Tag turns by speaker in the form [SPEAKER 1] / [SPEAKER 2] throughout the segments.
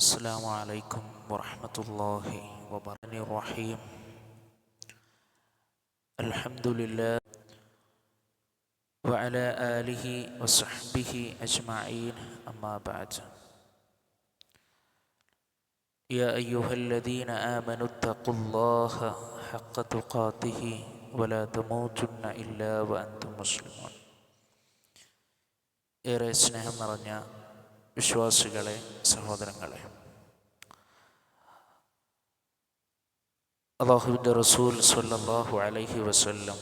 [SPEAKER 1] السلام عليكم ورحمة الله وبركاته الرحيم الحمد لله وعلى آله وصحبه أجمعين أما بعد يا أيها الذين آمنوا اتقوا الله حق تقاته ولا تموتن إلا وأنتم مسلمون ഏറെ സ്നേഹം നിറഞ്ഞ വിശ്വാസികളെ സഹോദരങ്ങളെ അള്ളാഹുവിൻ്റെ റസൂൽ സല്ലല്ലാഹു അലൈഹി വസല്ലം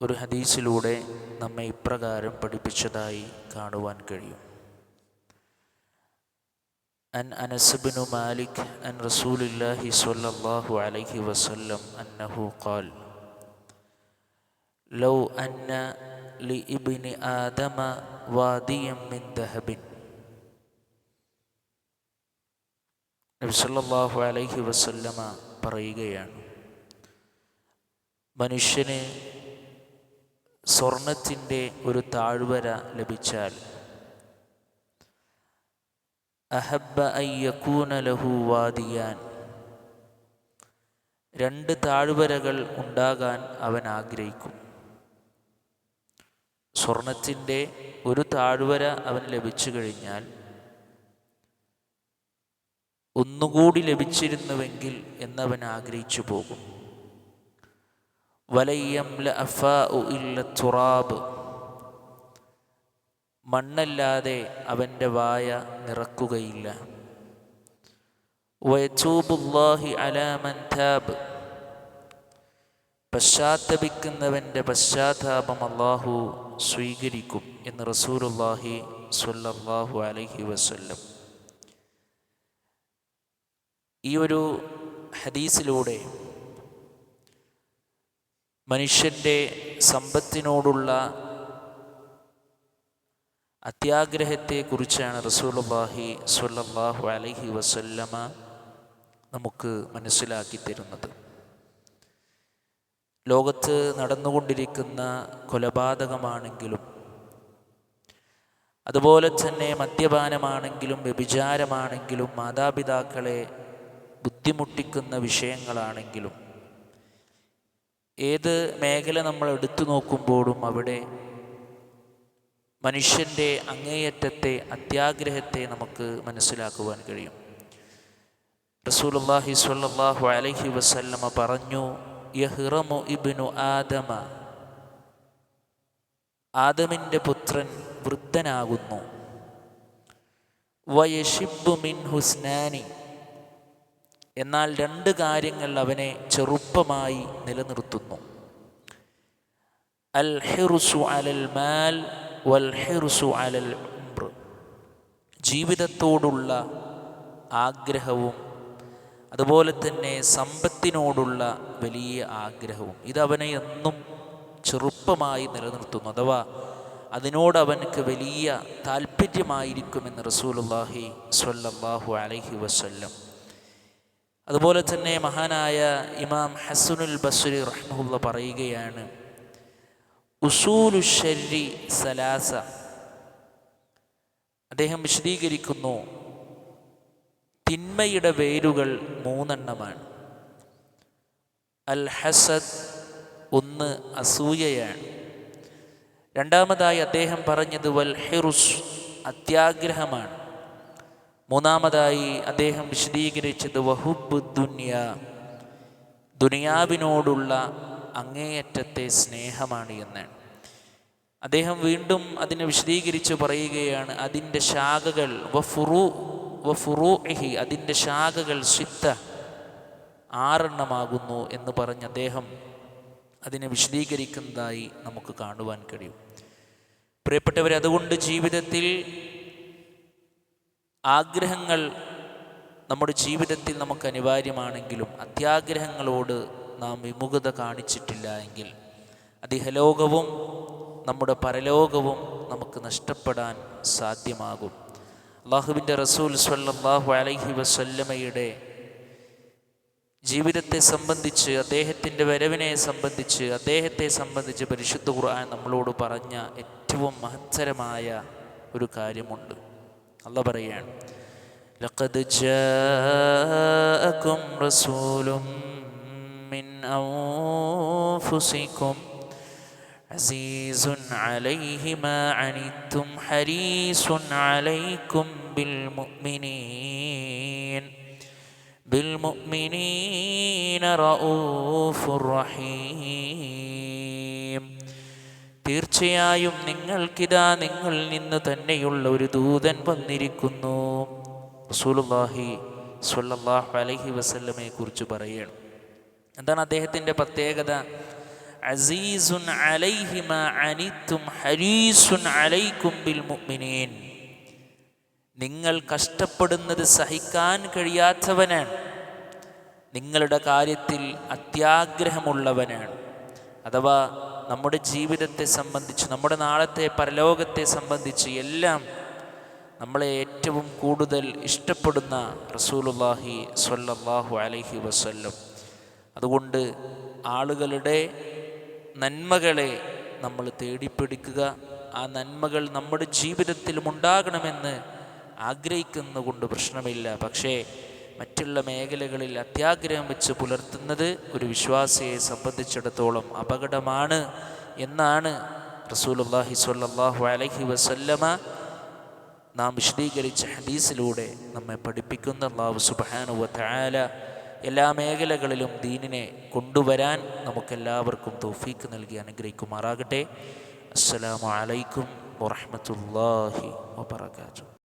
[SPEAKER 1] ഒരു ഹദീസിലൂടെ നമ്മെ ഇപ്രകാരം പഠിപ്പിച്ചതായി കാണുവാൻ കഴിയും അൻ അനസ്ബിനു മാലിക് അൻ റസൂലില്ലാഹി സ്വല്ലല്ലാഹു അലൈഹി വസല്ലം അന്നഹു ഖാൽ ലൗ അന്ന لابن ആദമ വാദിയം മിൻ ദഹബിൻ. നബ്സല്ലാഹു അലൈഹി വസല്ലമ പറയുകയാണ് മനുഷ്യന് സ്വർണത്തിന്റെ ഒരു താഴ്വര ലഭിച്ചാൽ അഹബ്ബ അയ്യക്കൂന ലഹു വാദിയാൻ രണ്ട് താഴ്വരകൾ ഉണ്ടാകാൻ അവൻ ആഗ്രഹിക്കും. സ്വർണത്തിന്റെ ഒരു താഴ്വര അവന് ലഭിച്ചു കഴിഞ്ഞാൽ ഒന്നുകൂടി ലഭിച്ചിരുന്നുവെങ്കിൽ എന്നവൻ ആഗ്രഹിച്ചു പോകും. വലയ്യം തുറാബ്. മണ്ണല്ലാതെ അവന്റെ വായ നിറക്കുകയില്ല. വയച്ചൂബുല്ലാഹി അലാമൻ താബ്. പശ്ചാത്തപിക്കുന്നവന്റെ പശ്ചാത്താപം അള്ളാഹു സ്വീകരിക്കും എന്ന് റസൂലുല്ലാഹി സ്വല്ലല്ലാഹു അലഹി വസ്ല്ലം. ഈ ഒരു ഹദീസിലൂടെ മനുഷ്യന്റെ സമ്പത്തിനോടുള്ള അത്യാഗ്രഹത്തെക്കുറിച്ചാണ് റസൂലുല്ലാഹി സ്വല്ലല്ലാഹു അലഹി വസല്ലമ നമുക്ക് മനസ്സിലാക്കി തരുന്നത്. ലോകത്ത് നടന്നുകൊണ്ടിരിക്കുന്ന കൊലപാതകമാണെങ്കിലും അതുപോലെ തന്നെ മദ്യപാനമാണെങ്കിലും വ്യഭിചാരമാണെങ്കിലും മാതാപിതാക്കളെ ബുദ്ധിമുട്ടിക്കുന്ന വിഷയങ്ങളാണെങ്കിലും ഏത് മേഖല നമ്മൾ എടുത്തു നോക്കുമ്പോഴും അവിടെ മനുഷ്യന്റെ അങ്ങേയറ്റത്തെ അത്യാഗ്രഹത്തെ നമുക്ക് മനസ്സിലാക്കുവാൻ കഴിയും. റസൂലുള്ളാഹി സ്വല്ലല്ലാഹു അലൈഹി വസല്ലമ പറഞ്ഞു യഹ്റമു ഇബ്നു ആദമ. ആദമിന്റെ പുത്രൻ വൃദ്ധനാകുന്നു. വയഷിബു മിൻ ഹുസ്നാനി. എന്നാൽ രണ്ട് കാര്യങ്ങൾ അവനെ ചെറുപ്പമായി നിലനിർത്തുന്നു. അൽ ഹിറുസു അലൽ മാൽ വൽ ഹിറുസു അലൽ ജീവിതത്തോടുള്ള ആഗ്രഹവും അതുപോലെ തന്നെ സമ്പത്തിനോടുള്ള വലിയ ആഗ്രഹവും ഇതവനെ എന്നും ചെറുപ്പമായി നിലനിർത്തുന്നു. അഥവാ അതിനോട് അവനക്ക് വലിയ താല്പര്യമായിരിക്കുമെന്ന് റസൂലുല്ലാഹി സ്വല്ലല്ലാഹു അലൈഹി വസല്ലം. അതുപോലെ തന്നെ മഹാനായ ഇമാം ഹസനുൽ ബസുരി റഹ്മുല്ല പറയുകയാണ് ഉസൂലു ഷരി സലാസ. അദ്ദേഹം വിശദീകരിക്കുന്നു തിന്മയുടെ വേരുകൾ മൂന്നെണ്ണമാണ്. അൽ ഹസദ് ഒന്ന് അസൂയയാണ്. രണ്ടാമതായി അദ്ദേഹം പറഞ്ഞത് വൽ ഹിറുസ് അത്യാഗ്രഹമാണ്. മൂന്നാമതായി അദ്ദേഹം വിശദീകരിച്ചത് വഹുബ് ദുന്യ ദുനിയാവിനോടുള്ള അങ്ങേയറ്റത്തെ സ്നേഹമാണ് എന്നാണ്. അദ്ദേഹം വീണ്ടും അതിനെ വിശദീകരിച്ച് പറയുകയാണ് അതിന്റെ ശാഖകൾ വഫുറു വഫുറൂഹി അതിന്റെ ശാഖകൾ സിത്ത ആറെണ്ണമാകുന്നു എന്ന് പറഞ്ഞ് അദ്ദേഹം അതിനെ വിശദീകരിക്കുന്നതായി നമുക്ക് കാണുവാൻ കഴിയും. പ്രിയപ്പെട്ടവരെ അതുകൊണ്ട് ജീവിതത്തിൽ ആഗ്രഹങ്ങൾ നമ്മുടെ ജീവിതത്തിൽ നമുക്ക് അനിവാര്യമാണെങ്കിലും അത്യാഗ്രഹങ്ങളോട് നാം വിമുഖത കാണിച്ചിട്ടില്ല എങ്കിൽ അതിഹലോകവും നമ്മുടെ പരലോകവും നമുക്ക് നഷ്ടപ്പെടാൻ സാധ്യമാകും. അള്ളാഹുവിൻ്റെ റസൂൽ സ്വല്ലല്ലാഹു അലൈഹി വസല്ലമയുടെ ജീവിതത്തെ സംബന്ധിച്ച് അദ്ദേഹത്തിൻ്റെ വരവിനെ സംബന്ധിച്ച് അദ്ദേഹത്തെ സംബന്ധിച്ച് പരിശുദ്ധ ഖുർആൻ നമ്മളോട് പറഞ്ഞ ഏറ്റവും മഹത്തരമായ ഒരു കാര്യമുണ്ട് അല്ല പറയാണ് لقد جاءكم رسول من أنفسكم عزيز عليه ما عنتم حريص عليكم بالمؤمنين بالمؤمنين رؤوف رحيم തീർച്ചയായും നിങ്ങൾക്കിതാ നിങ്ങളിൽ നിന്ന് തന്നെയുള്ള ഒരു ദൂതൻ വന്നിരിക്കുന്നു റസൂലുള്ളാഹി സ്വല്ലല്ലാഹു അലൈഹി വസല്ലമയെ കുറിച്ച് പറയണം എന്താണ് അദ്ദേഹത്തിൻ്റെ പ്രത്യേകത അസീസുൻ അലൈഹിമ അനിത്തും ഹരീസുൻ അലൈക്കും ബിൽ മുഅ്മിനീൻ. നിങ്ങൾ കഷ്ടപ്പെടുന്നത് സഹിക്കാൻ കഴിയാത്തവനാണ്. നിങ്ങളുടെ കാര്യത്തിൽ അത്യാഗ്രഹമുള്ളവനാണ്. അഥവാ നമ്മുടെ ജീവിതത്തെ സംബന്ധിച്ച് നമ്മുടെ നാളത്തെ പരലോകത്തെ സംബന്ധിച്ച് എല്ലാം നമ്മളെ ഏറ്റവും കൂടുതൽ ഇഷ്ടപ്പെടുന്ന റസൂലുള്ളാഹി സ്വല്ലല്ലാഹു അലൈഹി വസല്ലം. അതുകൊണ്ട് ആളുകളുടെ നന്മകളെ നമ്മൾ തേടിപ്പിടിക്കുക. ആ നന്മകൾ നമ്മുടെ ജീവിതത്തിലും ഉണ്ടാകണമെന്ന് ആഗ്രഹിക്കുന്നതുകൊണ്ട് പ്രശ്നമില്ല. പക്ഷേ മറ്റുള്ള മേഖലകളിൽ അത്യാഗ്രഹം വെച്ച് പുലർത്തുന്നത് ഒരു വിശ്വാസിയെ സംബന്ധിച്ചിടത്തോളം അപകടമാണ് എന്നാണ് റസൂലുള്ളാഹി സ്വല്ലല്ലാഹു അലഹി വസല്ലമ നാം വിശദീകരിച്ച ഹദീസിലൂടെ നമ്മെ പഠിപ്പിക്കുന്ന. അള്ളാഹു വതആല എല്ലാ മേഖലകളിലും ദീനിനെ കൊണ്ടുവരാൻ നമുക്കെല്ലാവർക്കും തൗഫീക്ക് നൽകി അനുഗ്രഹിക്കുമാറാകട്ടെ. അസ്സലാമു അലൈക്കും വറഹ്മത്തുള്ളാഹി വബറകാതുഹു.